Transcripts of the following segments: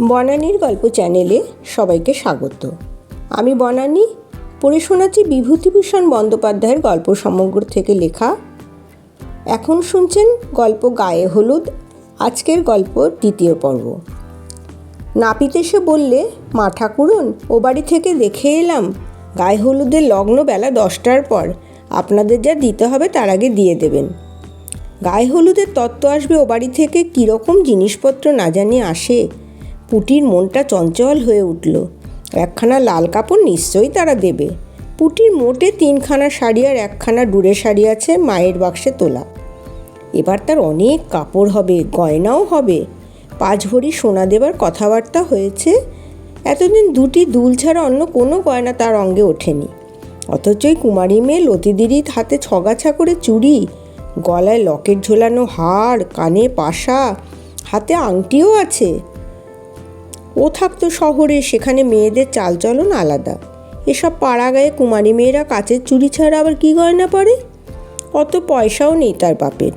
বনানীর গল্প চ্যানেলে সবাইকে স্বাগত। আমি বনানী, পড়ে শোনাচ্ছি বিভূতিভূষণ বন্দ্যোপাধ্যায়ের গল্প সমগ্র থেকে লেখা। এখন শুনছেন গল্প গায়ে হলুদ, আজকের গল্প দ্বিতীয় পর্ব। নাপিত এসে বললে, মা ঠাকুরন, ও বাড়ি থেকে দেখে এলাম, গায়ে হলুদের লগ্ন বেলা দশটার পর, আপনাদের যা দিতে হবে তার আগে দিয়ে দেবেন। গায়ে হলুদের তত্ত্ব আসবে ও বাড়ি থেকে কীরকম জিনিসপত্র না জানিয়ে আসে পুটির মনটা চঞ্চল হয়ে উঠল। একখানা লাল কাপড় নিশ্চয়ই তারা দেবে। পুটির মোটে তিনখানা শাড়ি আর একখানা ডুরে শাড়ি আছে মায়ের বাক্সে তোলা। এবার তার অনেক কাপড় হবে, গয়নাও হবে। পাঁচ ভরি সোনা দেবার কথাবার্তা হয়েছে। এতদিন দুটি দুল ছাড়া অন্য কোনো গয়না তার অঙ্গে ওঠেনি। অথচই কুমারী মেয়ে লতিদিদির হাতে ছগাছা করে চুড়ি, গলায় লকেট ঝোলানো হাড় কানে পাশা, হাতে আংটিও আছে। থাকতো শহরে, সেখানে মেয়েদের চালচলন আলাদা। এসব পাড়া গায়ে কুমারী মেয়েরা কাচের চুড়ি ছাড়া আবার কী গয়না পরে? অত পয়সাও নেই তার বাপের।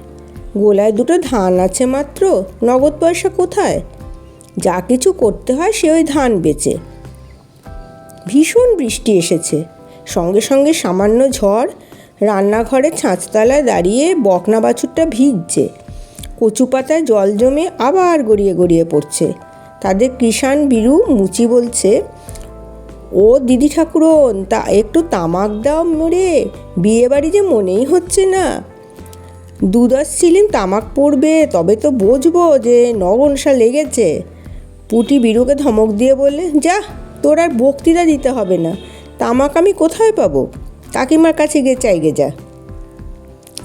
গোলায় দুটো ধান আছে মাত্র, নগদ পয়সা কোথায়? যা কিছু করতে হয় সে ওই ধান বেচে। ভীষণ বৃষ্টি এসেছে। সঙ্গে সঙ্গে সামান্য ঝড়, রান্নাঘরে ছাঁচতলায় দাঁড়িয়ে বকনা বাছুরটা ভিজছে। কচু পাতায় জল জমে আবার গড়িয়ে গড়িয়ে পড়ছে। তাদের কৃষাণ বিরু মুচি বলছে, ও দিদি ঠাকুরন, তা একটু তামাক দাও মরে বিয়ে বাড়ি যে মনেই হচ্ছে না। দুদাস ছিলেন তামাক পড়বে, তবে তো বুঝব যে নগনসা লেগেছে। পুটি বিরুকে ধমক দিয়ে বললে, যা, তোর আর বক্তৃতা দিতে হবে না, তামাক আমি কোথায় পাবো? কাকিমার কাছে গিয়ে চাইগে যা।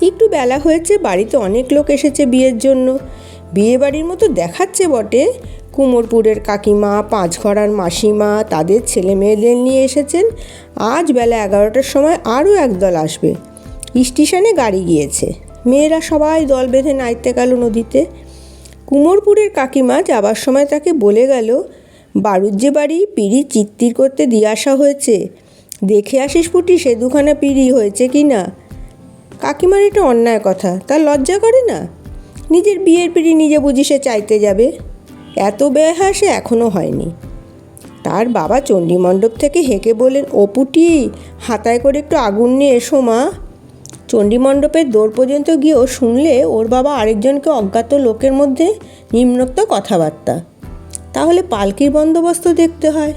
একটু বেলা হয়েছে, বাড়িতে অনেক লোক এসেছে বিয়ের জন্য। বিয়ে বাড়ির মতো দেখাচ্ছে বটে কুমোরপুরের কাকিমা, পাঁচঘরার মাসিমা, তাদের ছেলে মেয়েদের নিয়ে এসেছেন। আজ বেলা এগারোটার সময় আরও একদল আসবে। স্টেশনে গাড়ি গিয়েছে। মেয়েরা সবাই দল বেঁধে নাইতে গেল নদীতে। কুমোরপুরের কাকিমা যাবার সময় তাকে বলে গেল বাড়ুজ্যে বাড়ি, পিড়ি চিত্তির করতে দিয়ে আসা হয়েছে। দেখে আসিস পুটি, সে দুখানা পিড়ি হয়েছে কি না? কাকিমার এটা অন্যায় কথা। তার লজ্জা করে না? নিজের বিয়ের পিড়ি নিজে বুঝি সে চাইতে যাবে। এত ব্যয় সে এখনও হয়নি। তার বাবা চণ্ডীমণ্ডপ থেকে হেঁকে বলেন অপুটি হাতায় করে একটু আগুন নিয়ে এসো মা। চণ্ডীমণ্ডপের দৌড় পর্যন্ত গিয়েও শুনলে ওর বাবা আরেকজনকে অজ্ঞাত লোকের মধ্যে নিম্নোক্ত কথাবার্তা। তাহলে পালকির বন্দোবস্ত দেখতে হয়।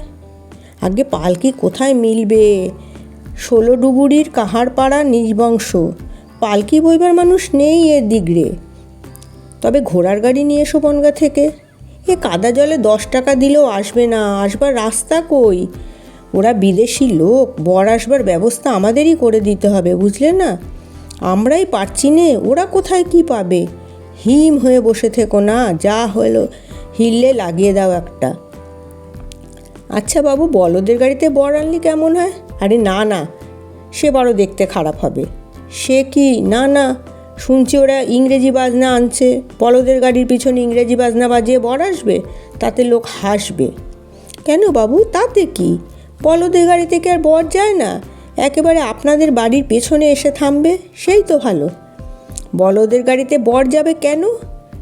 আগে পালকি কোথায় মিলবে? ষোলো ডুবুরির কাহারপাড়া নিজবংশ পালকি বইবার মানুষ নেই এর দিগড়ে। তবে ঘোড়ার গাড়ি নিয়ে এসো বনগা থেকে। এ কাদা জলে দশ টাকা দিলেও আসবে না, আসবার রাস্তা কই? ওরা বিদেশি লোক, বর আসবার ব্যবস্থা আমাদেরই করে দিতে হবে, বুঝলে না? আমরাই পারছি নে, ওরা কোথায় কি পাবে? হিম হয়ে বসে থেকো না, যা হলো হিললে লাগিয়ে দাও একটা। আচ্ছা বাবু, বলদের গাড়িতে বর আনলি কেমন হয়? আরে না না, সে বড় দেখতে খারাপ হবে। সে কি? না না শুনছি ওরা ইংরেজি বাজনা আনছে। বলদের গাড়ির পিছনে ইংরেজি বাজনা বাজিয়ে বর আসবে, তাতে লোক হাসবে। কেন বাবু? তাতে কি? বলদের গাড়ি থেকে আর বর যায় না। একেবারে আপনাদের বাড়ির পেছনে এসে থামবে, সেই তো ভালো। বলদের গাড়িতে বর যাবে কেন?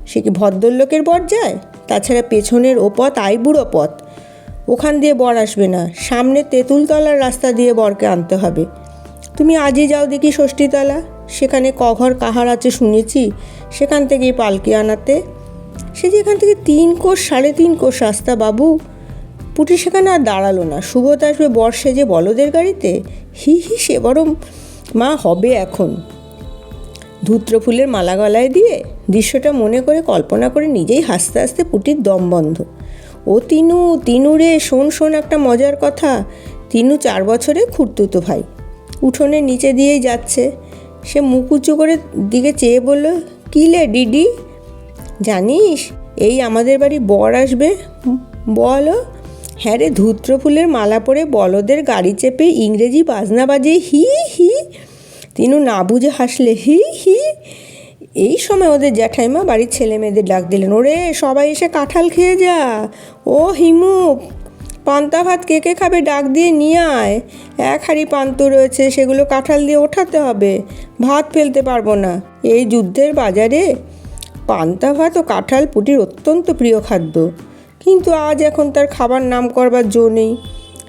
সে কি ভদ্রলোকের বর যায়? তাছাড়া পেছনের ওপথ পথ আইবুড়ো পথ। ওখান দিয়ে বর আসবে না। সামনে তেঁতুলতলার রাস্তা দিয়ে বরকে আনতে হবে। তুমি আজই যাও দেখি ষষ্ঠীতলা। সেখানে কঘর কাহার আছে শুনেছি, সেখান থেকেই পালকি আনাতে। সে যেখান থেকে তিন কোষ, সাড়ে তিন কোষ রাস্তা বাবু, পুটি সেখানে আর দাঁড়াল না। সুবোধ আসবে বর্ষে যে বলদের গাড়িতে, হি হি সে বরং মা হবে এখন। ধূত্র ফুলের মালা গলায় দিয়ে দৃশ্যটা মনে করে কল্পনা করে নিজেই হাসতে হাসতে পুটির দম বন্ধ। ও তিনু তিনু রে, শোন শোন একটা মজার কথা। তিনু চার বছরে খুঁড়তুতো ভাই। উঠোনের নিচে দিয়েই যাচ্ছে। সে মুখ উঁচু করে দিকে চেয়ে বলল, কী লে ডিডি? জানিস, এই আমাদের বাড়ি বর আসবে? বলো হ্যাঁ রে, ধূত্র ফুলের মালা পরে বলদের গাড়ি চেপে ইংরেজি বাজনা বাজে হি হি, তিনু না বুঝে হাসলে হি হি। এই সময় ওদের জ্যাঠাইমা বাড়ির ছেলে মেয়েদের ডাক দিলেন, ওরে, সবাই এসে কাঁঠাল খেয়ে যা। ও হিমু পান্তা ভাত কে কে খাবে ডাক দিয়ে নিয়ে আয়। এক হাঁড়ি পান্ত রয়েছে, সেগুলো কাঁঠাল দিয়ে ওঠাতে হবে। ভাত ফেলতে পারব না। এই যুদ্ধের বাজারে পান্তা ভাত ও কাঁঠাল পুটির অত্যন্ত প্রিয় খাদ্য। কিন্তু আজ এখন তার খাবার নাম করবার জো নেই।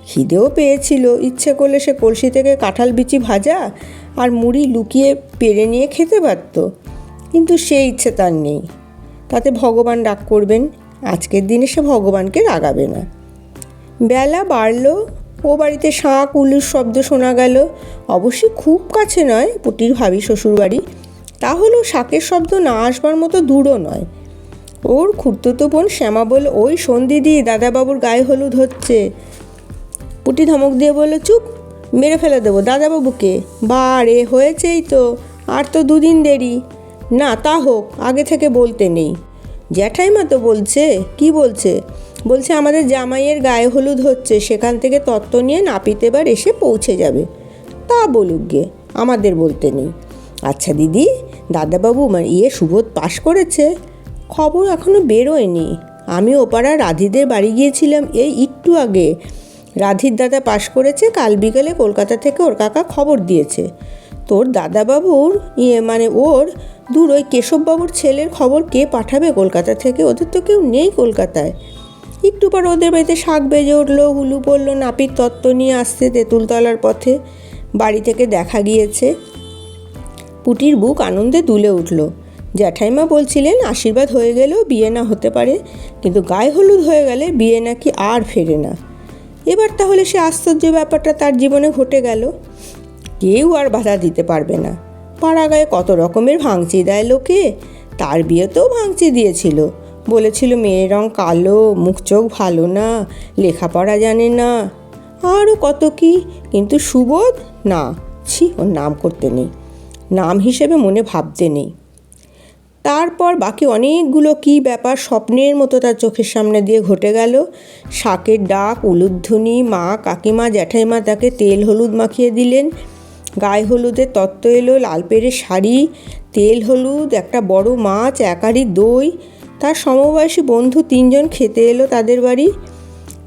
খিদেও পেয়েছিল। ইচ্ছে করলে সে কলসি থেকে কাঁঠাল বিচি ভাজা আর মুড়ি লুকিয়ে পেরে নিয়ে খেতে পারত। কিন্তু সে ইচ্ছে তার নেই। তাতে ভগবান রাগ করবেন। আজকের দিনে সে ভগবানকে রাগাবে না। বেলা বাড়ল। ও বাড়িতে শাঁখ, উলুর শব্দ শোনা গেল। অবশ্যই খুব কাছে নয় পুটির ভাবি শ্বশুর বাড়ি তাহলেও শাঁখের শব্দ না আসবার মতো দূরও নয়। ওর খুঁড়তুতো বোন শ্যামা বল, ওই সন্দিদি দাদাবাবুর গায়ে হলুদ হচ্ছে। পুটি ধমক দিয়ে বলল, চুপ, মেরে ফেলে দেবো দাদাবাবুকে। বা রে, হয়েছেই তো, আর তো দুদিন দেরি। না, তা হোক, আগে থেকে বলতে নেই। জ্যাঠাইমা তো বলছে, কি বলছে? বলছে, আমাদের জামাইয়ের গায়ে হলুদ হচ্ছে, সেখান থেকে তত্ত্ব নিয়ে নাপিত এবার এসে পৌঁছে যাবে। তা বলুক গে, আমাদের বলতে নেই। আচ্ছা দিদি, দাদাবাবু মানে ইয়ে সুবোধ পাশ করেছে? খবর এখনও বেরোয়নি। আমি ওপাড়া রাধিদের বাড়ি গিয়েছিলাম, এই একটু আগে। রাধির দাদা পাশ করেছে, কাল বিকেলে কলকাতা থেকে ওর কাকা খবর দিয়েছে। তোর দাদাবাবুর ইয়ে মানে ওর দূর ওই কেশববাবুর ছেলের খবর কে পাঠাবে কলকাতা থেকে? ওদের তো কেউ নেই কলকাতায়। একটু পর ওদের বাড়িতে শাক বেজে উঠল, হুলু পড়ল নাপিত তত্ত্ব নিয়ে আসতে তেঁতুলতলার পথে। বাড়ি থেকে দেখা গিয়েছে। পুটির বুক আনন্দে দুলে উঠল। জ্যাঠাইমা বলছিলেন, আশীর্বাদ হয়ে গেলেও বিয়ে না হতে পারে, কিন্তু গায়ে হলুদ হয়ে গেলে বিয়ে নাকি আর ফেরে না। এবার তাহলে সে আশ্চর্য ব্যাপারটা তার জীবনে ঘটে গেল। কেউ আর বাধা দিতে পারবে না। পাড়া গায়ে কত রকমের ভাঙচি দেয় লোকে, তার বিয়েতেও ভাঙচি দিয়েছিল। বলেছিল, মেয়ের রং কালো, মুখ চোখ ভালো না, লেখাপড়া জানে না। আরও কত কি? কিন্তু সুবোধ? না, ছি, ওর নাম করতে নেই। নাম হিসেবে মনে ভাবতে নেই। তারপর বাকি অনেকগুলো কি ব্যাপার স্বপ্নের মতো তার চোখের সামনে দিয়ে ঘটে গেল। শাকের ডাক, উলুধ্বনি, মা, কাকিমা, জ্যাঠাইমা তাকে তেল হলুদ মাখিয়ে দিলেন। গায়ে হলুদের তত্ত্ব এলো, লাল পেড়ে শাড়ি, তেল হলুদ, একটা বড় মাছ একারি দই তার সমবয়সী বন্ধু তিনজন খেতে এলো তাদের বাড়ি।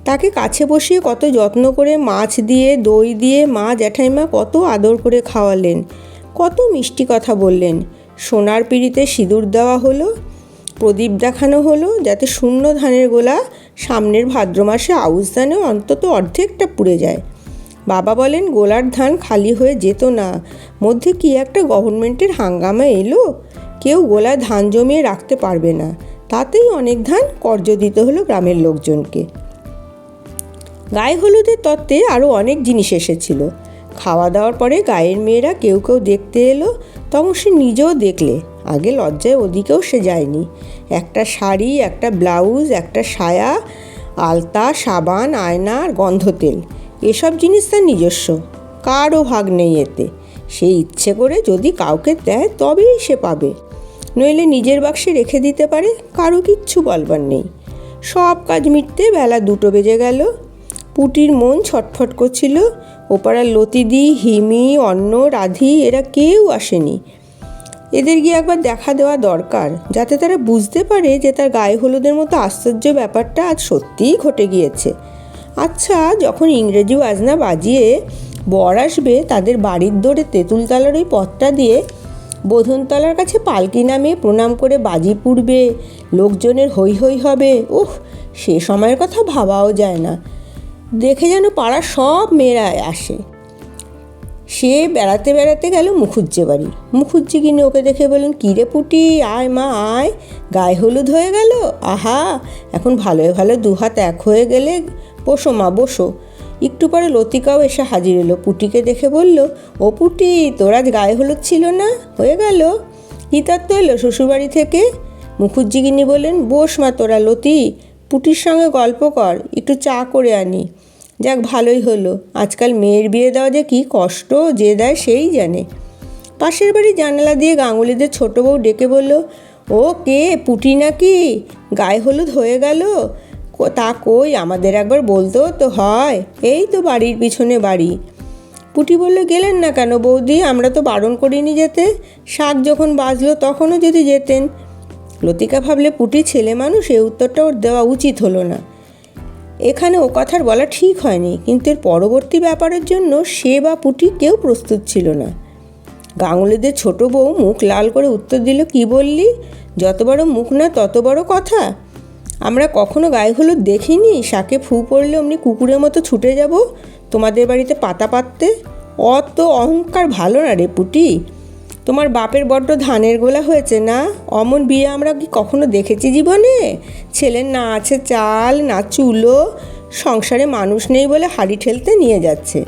তাকে কাছে বসিয়ে কত যত্ন করে মাছ দিয়ে, দই দিয়ে, মা জ্যাঠাইমা কত আদর করে খাওয়ালেন, কত মিষ্টি কথা বললেন। সোনার পিড়িতে সিঁদুর দেওয়া হলো, প্রদীপ দেখানো হলো, যাতে শূন্য ধানের গোলা সামনের ভাদ্র মাসে আউশ ধানেও অন্তত অর্ধেকটা পুড়ে যায়। বাবা বলেন, গোলার ধান খালি হয়ে যেত না, মধ্যে কি একটা গভর্নমেন্টের হাঙ্গামা এলো? কেউ গোলায় ধান জমিয়ে রাখতে পারবে না। তাতেই অনেক ধান কর্জ দিতে হলো গ্রামের লোকজনকে। গায়ে হলুদের তত্ত্বে আরও অনেক জিনিস এসেছিল। খাওয়া দাওয়ার পরে গায়ের মেয়েরা কেউ কেউ দেখতে এলো, তখন সে নিজেও দেখলে। আগে লজ্জায় ওদিকেও সে যায়নি। একটা শাড়ি, একটা ব্লাউজ, একটা সায়া, আলতা, সাবান, আয়না আর গন্ধ তেল এসব জিনিস তার নিজস্ব। কারও ভাগ নেই এতে। সে ইচ্ছে করে যদি কাউকে দেয়, তবেই সে পাবে। নইলে নিজের বাক্সে রেখে দিতে পারে, কারও কিচ্ছু বলবার নেই। সব কাজ মিটতে বেলা দুটো বেজে গেল। পুটির মন ছটফট করছিল, ওপাড়ার লতিদি, হিমি, অন্ন, রাধি, এরা কেউ আসেনি। এদের গিয়ে একবার দেখা দেওয়া দরকার, যাতে তারা বুঝতে পারে যে তার গায়ে হলুদের মতো আশ্চর্য ব্যাপারটা আজ সত্যিই ঘটে গিয়েছে। আচ্ছা যখন ইংরেজি বাজনা বাজিয়ে বর আসবে, তাদের বাড়ির দৌড়ে তেঁতুলতলার ওই পথটা দিয়ে বোধনতলার কাছে পালকি নামে প্রণাম করে বাজি পুড়বে, লোকজনের হই হই হবে। উহ সে সময়ের কথা ভাবাও যায় না। দেখে যেন পাড়ার সব মেয়েরা আসে। সে বেড়াতে বেড়াতে গেল মুখুজ্জে বাড়ি। মুখুজ্জি কিনে ওকে দেখে বললেন কিরে পুটি, আয় মা, আয়। গায়ে হলুদ হয়ে গেল? আহা, এখন ভালোই ভালো দুহাত এক হয়ে গেলে বসো মা, বসো। একটু পরে লতিকাও এসে হাজির এলো। পুটিকে দেখে বলল, ও পুটি, তোর আজ গায়ে হলুদ ছিল না? হয়ে গেল? ইতার তো এলো শ্বশুরবাড়ি থেকে। মুখুজ্জিগিনি বললেন, বস মা তোরা, লতি, পুটির সঙ্গে গল্প কর, একটু চা করে আনি। যাক, ভালোই হলো। আজকাল মেয়ের বিয়ে দেওয়া যে কী কষ্ট, যে দেয় সেই জানে। পাশের বাড়ি জানালা দিয়ে গাঙ্গুলিদের ছোট বউ ডেকে বলল, ও কে, পুটি নাকি? গায়ে হলুদ হয়ে গেল? তা কই? আমাদের একবার বলতেও তো হয়। এই তো বাড়ির পিছনে বাড়ি। পুটি বলল, গেলেন না কেন বৌদি? আমরা তো বারণ করিনি যেতে। শাক যখন বাজলো তখনও যদি যেতেন। লতিকা ভাবলে, পুটি ছেলে মানুষ এই উত্তরটা ওর দেওয়া উচিত হলো না। এখানে ও কথার বলা ঠিক হয়নি, কিন্তু এর পরবর্তী ব্যাপারের জন্য সে বা পুটি কেউ প্রস্তুত ছিল না। গাঙ্গুলিদের ছোট বউ মুখ লাল করে উত্তর দিল, কি বললি? যত বড় মুখ না, তত বড় কথা। আমরা কখনো গায়ে হলুদ দেখিনি? শাকে ফু পড়লে অমনি কুকুরের মতো ছুটে যাব? তোমাদের বাড়িতে পাতা পাততে? অত অহংকার ভালো না রে পুটি। তোমার বাপের বড্ড ধানের গোলা হয়েছে না? অমন বিয়ে আমরা কি কখনো দেখেছি জীবনে? ছেলের না আছে চাল, না চুলো, সংসারে মানুষ নেই বলে হাড়ি ঠেলতে নিয়ে যাচ্ছে।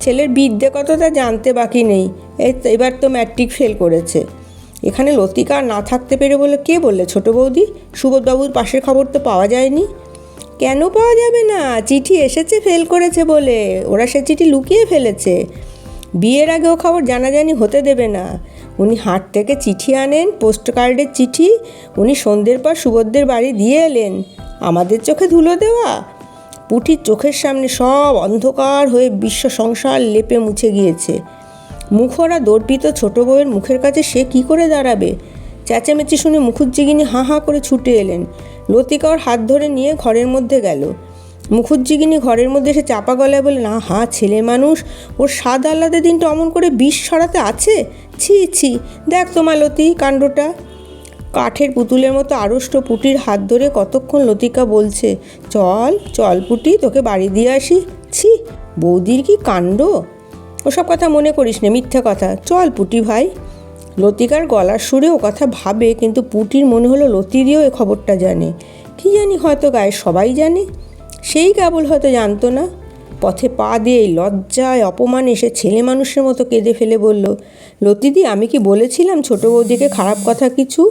ছেলের বিদ্যে কতটা জানতে বাকি নেই? এই তো- এবার তো ম্যাট্রিক ফেল করেছে। এখানে লতিকা না থাকতে পেরে বলে কে বললে? ছোট বৌদি? সুবোধবাবুর পাশের খবর তো পাওয়া যায়নি। কেন পাওয়া যাবে না? চিঠি এসেছে, ফেল করেছে বলে। ওরা সে চিঠি লুকিয়ে ফেলেছে। বিয়ের আগে ও খবর জানাজানি হতে দেবে না। উনি হাট থেকে চিঠি আনেন পোস্ট কার্ডের চিঠি। উনি সন্ধ্যের পর সুবোধদের বাড়ি দিয়ে এলেন। আমাদের চোখে ধুলো দেওয়া। পুঠির চোখের সামনে সব অন্ধকার হয়ে বিশ্ব সংসার লেপে মুছে গিয়েছে। মুখরা দর্পিত ছোট বউয়ের মুখের কাছে সে কি করে দাঁড়াবে? চেঁচামেচি শুনে মুখুজ্জিগিনি হাঁ হাঁ করে ছুটে এলেন। লতিকা ওর হাত ধরে নিয়ে ঘরের মধ্যে গেল। মুখুজ্জিগিনি ঘরের মধ্যে এসে চাপা গলায় বলে না, হা, ছেলে মানুষ, ওর স্বাদ আহ্লাদের দিনটা অমন করে বিষ ছড়াতে আছে? ছি ছি, দেখ তোমার লতি, কাণ্ডটা। কাঠের পুতুলের মতো আড়ষ্ট পুটির হাত ধরে কতক্ষণ লতিকা বলছে, চল চল পুটি, তোকে বাড়ি দিয়ে আসি। ছি, বৌদির কি কাণ্ড? ওসব কথা মনে করিস না, মিথ্যা কথা। চল পুটি ভাই। লতিকার গলার সুরে ও কথা ভাবে, কিন্তু পুটির মনে হলো লতিদিও এ খবরটা জানে। কি জানি হয়তো গায়ে সবাই জানে। সেই কেবল হয়তো জানতো না। পথে পা দিয়ে লজ্জায় অপমানে সে ছেলে মানুষের মতো কেঁদে ফেলে বলল, লতিদি, আমি কি বলেছিলাম ছোট বৌদিকে খারাপ কথা কিছু?